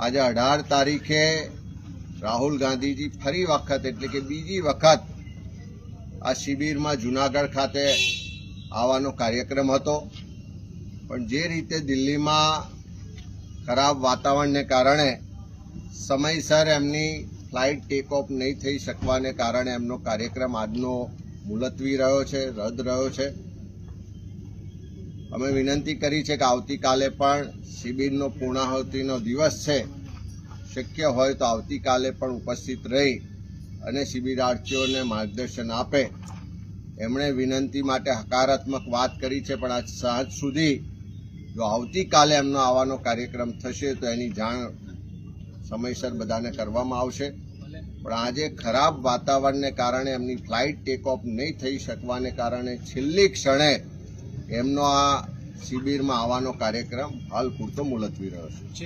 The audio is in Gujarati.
આજે અઢાર તારીખે રાહુલ ગાંધીજી ફરી વખત, એટલે કે બીજી વખત આ શિબિરમાં જુનાગઢ ખાતે આવવાનો કાર્યક્રમ હતો. પણ જે રીતે દિલ્હીમાં ખરાબ વાતાવરણને કારણે સમયસર એમની ફ્લાઇટ ટેક ઓફ નહીં થઈ શકવાને કારણે એમનો કાર્યક્રમ આજનો મુલતવી રહ્યો છે, રદ રહ્યો છે. અમે વિનંતી કરી છે કે આવતીકાલે પણ શિબિરનો પૂર્ણાહુતિનો દિવસ છે. શક્ય હોય તો આવતીકાલે પણ ઉપસ્થિત રહી અને શિબિરાર્થીઓને માર્ગદર્શન આપે. એમણે વિનંતી માટે હકારાત્મક વાત કરી છે, પણ આજ સાંજ સુધી જો આવતીકાલે એમનો આવવાનો કાર્યક્રમ થશે, તો એની જાણ સમયસર બધાને કરવામાં આવશે. પણ આજે ખરાબ વાતાવરણને કારણે એમની ફ્લાઇટ ટેક ઓફ નહીં થઈ શકવાને કારણે છેલ્લી ક્ષણે એમનો આ શિબિરમાં આવવાનો કાર્યક્રમ હાલ પૂરતો મુલતવી રહ્યો છે.